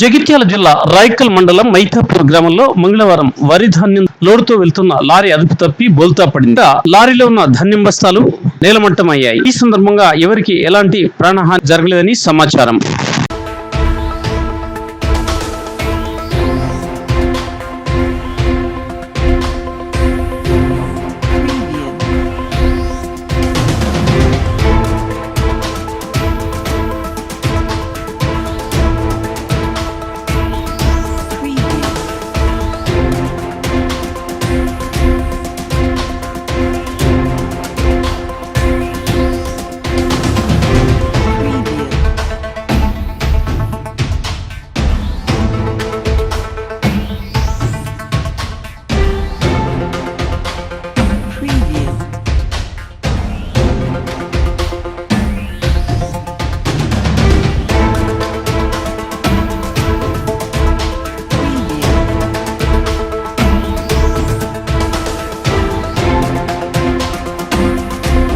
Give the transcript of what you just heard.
జగిత్యాల జిల్లా రాయకల్ మండలం మైతాపూర్ గ్రామంలో మంగళవారం వరి ధాన్యం లోడుతో వెళ్తున్న లారీ అదుపు తప్పి బోల్తా పడింది. లారీలో ఉన్న ధాన్యం బస్తాలు నేలమట్టమయ్యాయి. ఈ సందర్భంగా ఎవరికి ఎలాంటి ప్రాణహాని జరగలేదని సమాచారం.